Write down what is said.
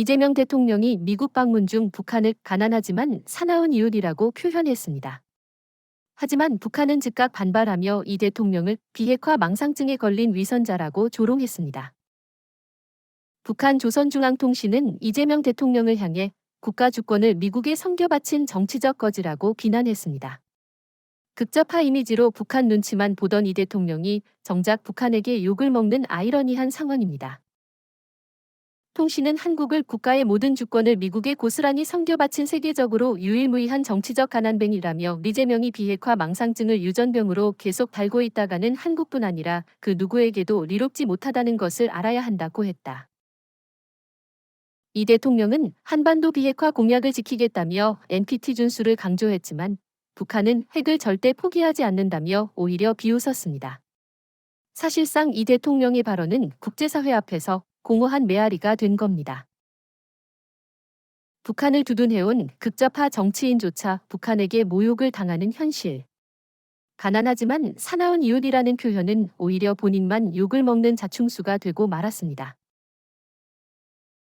이재명 대통령이 미국 방문 중 북한을 가난하지만 사나운 이웃이라고 표현했습니다. 하지만 북한은 즉각 반발하며 이 대통령을 비핵화 망상증에 걸린 위선자라고 조롱했습니다. 북한 조선중앙통신은 이재명 대통령을 향해 국가 주권을 미국에 섬겨바친 정치적 거지라고 비난했습니다. 극접화 이미지로 북한 눈치만 보던 이 대통령이 정작 북한에게 욕을 먹는 아이러니한 상황입니다. 통신은 한국을 국가의 모든 주권을 미국에 고스란히 섬겨바친 세계적으로 유일무이한 정치적 가난뱅이라며 리재명이 비핵화 망상증을 유전병으로 계속 달고 있다가는 한국뿐 아니라 그 누구에게도 리롭지 못하다는 것을 알아야 한다고 했다. 이 대통령은 한반도 비핵화 공약을 지키겠다며 NPT 준수를 강조했지만 북한은 핵을 절대 포기하지 않는다며 오히려 비웃었습니다. 사실상 이 대통령의 발언은 국제사회 앞에서 공허한 메아리가 된 겁니다. 북한을 두둔해온 극좌파 정치인조차 북한에게 모욕을 당하는 현실. 가난하지만 사나운 이웃이라는 표현은 오히려 본인만 욕을 먹는 자충수가 되고 말았습니다.